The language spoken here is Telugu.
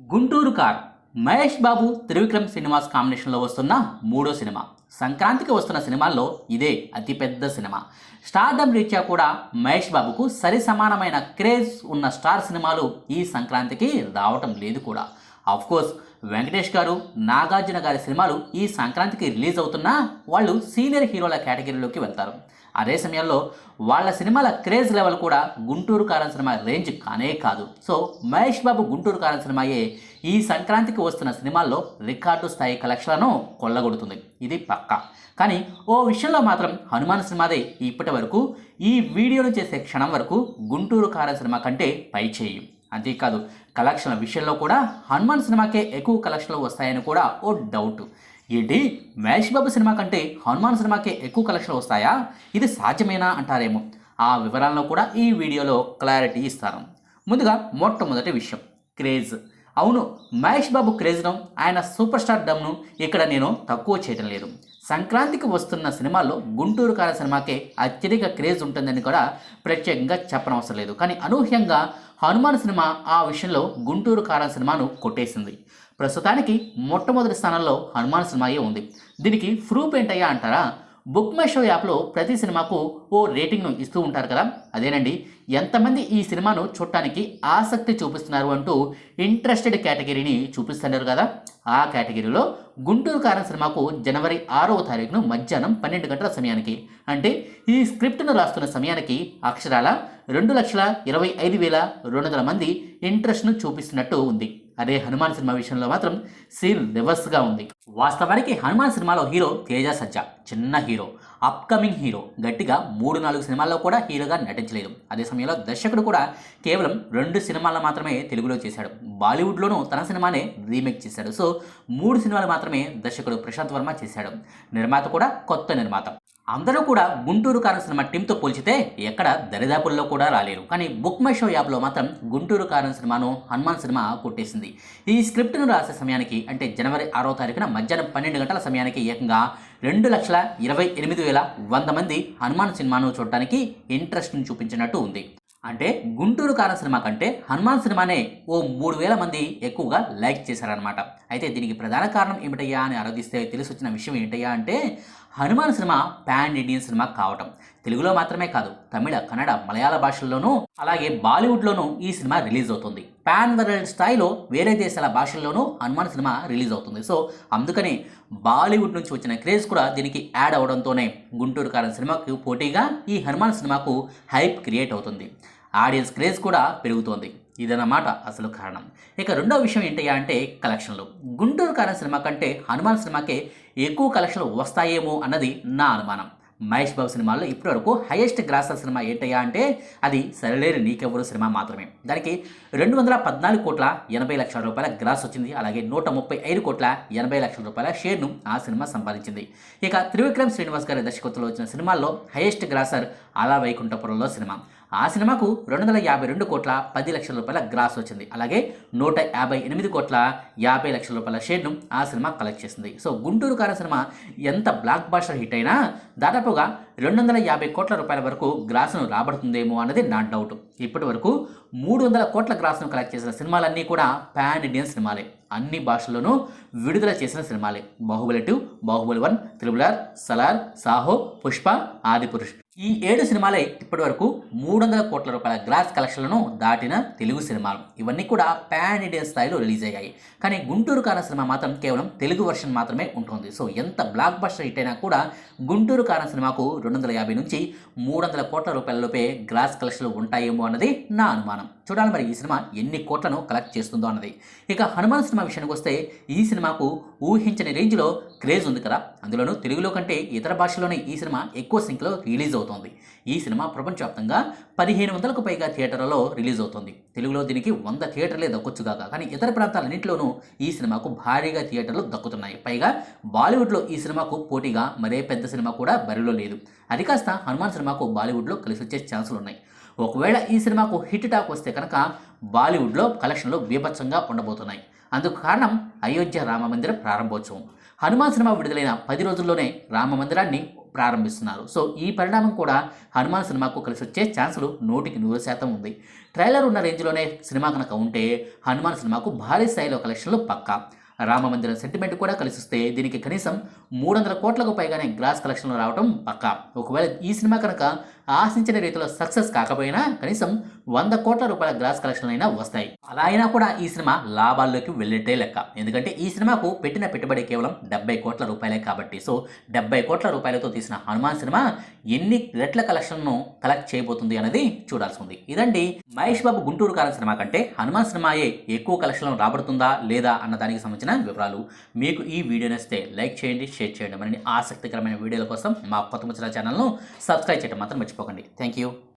గుంటూరు కార్. మహేష్ బాబు త్రివిక్రమ్ శ్రీనివాస్ కాంబినేషన్లో వస్తున్న మూడో సినిమా. సంక్రాంతికి వస్తున్న సినిమాల్లో ఇదే అతిపెద్ద సినిమా. స్టార్డమ్ రీత్యా కూడా మహేష్ బాబుకు సరి సమానమైన క్రేజ్ ఉన్న స్టార్ సినిమాలు ఈ సంక్రాంతికి రావటం లేదు కూడా. కోర్స్ వెంకటేష్ గారు నాగార్జున గారి సినిమాలు ఈ సంక్రాంతికి రిలీజ్ అవుతున్నా వాళ్ళు సీనియర్ హీరోల కేటగిరీలోకి వెళ్తారు. అదే సమయంలో వాళ్ళ సినిమాల క్రేజ్ లెవెల్ కూడా గుంటూరు కారం సినిమా రేంజ్ కానే కాదు. సో మహేష్ బాబు గుంటూరు కారం సినిమాయే ఈ సంక్రాంతికి వస్తున్న సినిమాల్లో రికార్డు స్థాయి కలెక్షన్లను కొల్లగొడుతుంది. ఇది పక్కా. కానీ ఓ విషయంలో మాత్రం హనుమాన్ సినిమాదే ఇప్పటి వరకు ఈ వీడియోను చేసే క్షణం వరకు గుంటూరు కారం సినిమా కంటే పై చేయి అంతేకాదు కలెక్షన్ల విషయంలో కూడా హనుమాన్ సినిమాకే ఎక్కువ కలెక్షన్లు వస్తాయని కూడా ఓ డౌట్. ఏంటి? మహేష్ బాబు సినిమా కంటే హనుమాన్ సినిమాకే ఎక్కువ కలెక్షన్లు వస్తాయా? ఇది సాధ్యమేనా అంటారేమో. ఆ వివరాలను కూడా ఈ వీడియోలో క్లారిటీ ఇస్తాను. ముందుగా మొట్టమొదటి విషయం క్రేజ్. అవును మహేష్ బాబు క్రేజ్ను ఆయన సూపర్ స్టార్ డమ్ను ఇక్కడ నేను తక్కువ చేయడం లేదు. సంక్రాంతికి వస్తున్న సినిమాల్లో గుంటూరు కార సినిమాకే అత్యధిక క్రేజ్ ఉంటుందని కూడా ప్రత్యేకంగా చెప్పనవసరం లేదు. కానీ అనూహ్యంగా హనుమాన్ సినిమా ఆ విషయంలో గుంటూరు కారం సినిమాను కొట్టేసింది. ప్రస్తుతానికి మొట్టమొదటి స్థానంలో హనుమాన్ సినిమాయే ఉంది. దీనికి ప్రూఫ్ ఏంటయ్యా అంటారా? బుక్ మై షో యాప్లో ప్రతి సినిమాకు ఓ రేటింగ్ను ఇస్తూ ఉంటారు కదా? అదేనండి. ఎంతమంది ఈ సినిమాను చూడటానికి ఆసక్తి చూపిస్తున్నారు అంటూ ఇంట్రెస్టెడ్ కేటగిరీని చూపిస్తున్నారు కదా? ఆ కేటగిరీలో గుంటూరు కారం సినిమాకు జనవరి ఆరవ తారీఖును మధ్యాహ్నం పన్నెండు గంటల సమయానికి. అంటే ఈ స్క్రిప్ట్ను రాస్తున్న సమయానికి అక్షరాల రెండు లక్షల ఇరవై ఐదు వేల రెండు వందల మంది ఇంట్రెస్ట్ను చూపిస్తున్నట్టు ఉంది. అదే హనుమాన్ సినిమా విషయంలో మాత్రం సీన్ రివర్స్గా ఉంది. వాస్తవానికి హనుమాన్ సినిమాలో హీరో తేజ సజ్జా చిన్న హీరో అప్కమింగ్ హీరో గట్టిగా మూడు నాలుగు సినిమాల్లో కూడా హీరోగా నటించలేదు. అదే సమయంలో దర్శకుడు కూడా కేవలం రెండు సినిమాలను మాత్రమే తెలుగులో చేశాడు. బాలీవుడ్లోనూ తన సినిమానే రీమేక్ చేశాడు. సో మూడు సినిమాలు మాత్రమే దర్శకుడు ప్రశాంత్ వర్మ చేశాడు. నిర్మాత కూడా కొత్త నిర్మాత. అందరూ కూడా గుంటూరు కారం సినిమా టీంతో పోల్చితే ఎక్కడ దరిదాపుల్లో కూడా రాలేరు. కానీ బుక్ మై షో యాప్లో మాత్రం గుంటూరు కారం సినిమాను హనుమాన్ సినిమా కొట్టేసింది. ఈ స్క్రిప్ట్ను రాసే సమయానికి అంటే జనవరి ఆరో తారీఖున మధ్యాహ్నం పన్నెండు గంటల సమయానికి ఏకంగా రెండు లక్షల ఇరవై ఎనిమిది వేల వంద మంది హనుమాన్ సినిమాను చూడటానికి ఇంట్రెస్ట్ని చూపించినట్టు ఉంది. అంటే గుంటూరు కారం సినిమా కంటే హనుమాన్ సినిమానే ఓ మూడు వేల మంది ఎక్కువగా లైక్ చేశారనమాట అయితే దీనికి ప్రధాన కారణం ఏమిటయ్యా అని ఆలోచిస్తే తెలిసి వచ్చిన విషయం ఏంటయ్యా అంటే Hanuman cinema pan Indian cinema కావటం. తెలుగులో మాత్రమే కాదు తమిళ కన్నడ మలయాళ భాషల్లోనూ అలాగే బాలీవుడ్లోనూ ఈ సినిమా రిలీజ్ అవుతుంది. పాన్ వరల్డ్ స్థాయిలో వేరే దేశాల భాషల్లోనూ హనుమాన్ సినిమా రిలీజ్ అవుతుంది. సో అందుకని బాలీవుడ్ నుంచి వచ్చిన క్రేజ్ కూడా దీనికి యాడ్ అవడంతోనే గుంటూరు కారం సినిమాకు పోటీగా ఈ హనుమాన్ సినిమాకు హైప్ క్రియేట్ అవుతుంది. ఆడియన్స్ క్రేజ్ కూడా పెరుగుతోంది. ఇదన్నమాట అసలు కారణం. ఇక రెండో విషయం ఏంటి అంటే కలెక్షన్లు. గుంటూరు కారం సినిమా కంటే హనుమాన్ సినిమాకే ఎక్కువ కలెక్షన్లు వస్తాయేమో అన్నది నా అనుమానం. మహేష్ బాబు సినిమాల్లో ఇప్పటివరకు హైయెస్ట్ గ్రాసర్ సినిమా ఏంటయ్యా అంటే అది సరిలేరు నీకెవరు సినిమా మాత్రమే. దానికి రెండు వందల పద్నాలుగు కోట్ల ఎనభై లక్షల రూపాయల గ్రాస్ వచ్చింది. అలాగే నూట ముప్పై ఐదు కోట్ల ఎనభై లక్షల రూపాయల షేర్ను ఆ సినిమా సంపాదించింది. ఇక త్రివిక్రమ్ శ్రీనివాస్ గారి దర్శకత్వంలో వచ్చిన సినిమాల్లో హైయెస్ట్ గ్రాసర్ అలా వైకుంఠపురంలో సినిమా. ఆ సినిమాకు రెండు వందల యాభై రెండు కోట్ల పది లక్షల రూపాయల గ్రాస్ వచ్చింది. అలాగే నూట యాభై ఎనిమిది కోట్ల యాభై లక్షల రూపాయల షేర్ను ఆ సినిమా కలెక్ట్ చేసింది. సో గుంటూరు కార సినిమా ఎంత బ్లాక్ బాస్టర్ హిట్ అయినా దాదాపుగా రెండు వందల యాభై కోట్ల రూపాయల వరకు గ్రాస్ను రాబడుతుందేమో అన్నది నా డౌట్. ఇప్పటి వరకు మూడు వందల కోట్ల గ్రాస్ను కలెక్ట్ చేసిన సినిమాలన్నీ కూడా పాన్ ఇండియన్ సినిమాలే. అన్ని భాషల్లోనూ విడుదల చేసిన సినిమాలే. బాహుబలి టూ బాహుబలి వన్ త్రిబులర్ సలార్ సాహో పుష్ప ఆదిపురుష్. ఈ ఏడు సినిమాలే ఇప్పటివరకు మూడు వందల కోట్ల రూపాయల గ్రాస్ కలెక్షన్లను దాటిన తెలుగు సినిమాలు. ఇవన్నీ కూడా ప్యాన్ ఇండియన్ స్థాయిలో రిలీజ్ అయ్యాయి. కానీ గుంటూరు కారణ సినిమా మాత్రం కేవలం తెలుగు వర్షన్ మాత్రమే ఉంటుంది. సో ఎంత బ్లాక్ బస్టర్ హిట్ అయినా కూడా గుంటూరు కారణ సినిమాకు రెండు వందల యాభై నుంచి మూడు వందల కోట్ల రూపాయల లోపే గ్రాస్ కలెక్షన్లు ఉంటాయేమో అన్నది నా అనుమానం. చూడాలి మరి ఈ సినిమా ఎన్ని కోట్లను కలెక్ట్ చేస్తుందో అన్నది. ఇక హనుమాన్ సినిమా విషయానికి వస్తే ఈ సినిమాకు ఊహించని రేంజ్లో క్రేజ్ ఉంది కదా. అందులోనూ తెలుగులో కంటే ఇతర భాషల్లోనే ఈ సినిమా ఎక్కువ సంఖ్యలో రిలీజ్ అవుతుంది. ఈ సినిమా ప్రపంచవ్యాప్తంగా పదిహేను వందలకు పైగా థియేటర్లలో రిలీజ్ అవుతుంది. తెలుగులో దీనికి వంద థియేటర్లే దక్కొచ్చుగాక. కానీ ఇతర ప్రాంతాలన్నింటిలోనూ ఈ సినిమాకు భారీగా థియేటర్లు దక్కుతున్నాయి. పైగా బాలీవుడ్లో ఈ సినిమాకు పోటీగా మరే పెద్ద సినిమా కూడా బరిలో లేదు. అది కాస్త హనుమాన్ సినిమాకు బాలీవుడ్లో కలిసి వచ్చే ఛాన్సులు ఉన్నాయి ఒకవేళ ఈ సినిమాకు హిట్ టాక్ వస్తే కనుక బాలీవుడ్లో కలెక్షన్లు బీభత్సంగా ఉండబోతున్నాయి అందుకు కారణం అయోధ్య రామమందిర ప్రారంభోత్సవం. హనుమాన్ సినిమా విడుదలైన పది రోజుల్లోనే రామ మందిరాన్ని ప్రారంభిస్తున్నారు. సో ఈ పరిణామం కూడా హనుమాన్ సినిమాకు కలిసి వచ్చే ఛాన్సులు నూటికి నూరు శాతం ఉంది. ట్రైలర్ ఉన్న రేంజ్లోనే సినిమా కనుక ఉంటే హనుమాన్ సినిమాకు భారీ స్థాయిలో కలెక్షన్లు పక్కా. రామమందిరం సెంటిమెంట్ కూడా కలిసిస్తే దీనికి కనీసం మూడు వందల కోట్లకు పైగానే గ్రాస్ కలెక్షన్లు రావడం పక్కా. ఒకవేళ ఈ సినిమా కనుక ఆశించిన రీతిలో సక్సెస్ కాకపోయినా కనీసం వంద కోట్ల రూపాయల గ్రాస్ కలెక్షన్లు అయినా వస్తాయి. అలా అయినా కూడా ఈ సినిమా లాభాల్లోకి వెళ్ళేటే లెక్క. ఎందుకంటే ఈ సినిమాకు పెట్టిన పెట్టుబడి కేవలం డెబ్బై కోట్ల రూపాయలే కాబట్టి సో డెబ్బై కోట్ల రూపాయలతో తీసిన హనుమాన్ సినిమా ఎన్ని రెట్ల కలెక్షన్ను కలెక్ట్ చేయబోతుంది అనేది చూడాల్సి ఉంది. ఇదండి మహేష్ బాబు గుంటూరు కారం సినిమా కంటే హనుమాన్ సినిమాయే ఎక్కువ కలెక్షన్లు రాబడుతుందా లేదా అన్న దానికి సంబంధించిన వివరాలు మీకు ఈ వీడియో నచ్చితే లైక్ చేయండి షేర్ చేయండి. మరిన్ని ఆసక్తికరమైన వీడియోల కోసం మా కొత్త ముచ్చల ఛానల్ను సబ్స్క్రైబ్ చేయడం మాత్రం మర్చిపోకండి థ్యాంక్ యూ